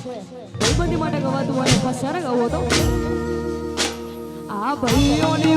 ભાઈબંધી માટે ગવાતું મને ફસારે ગવો તો આ ભાઈઓની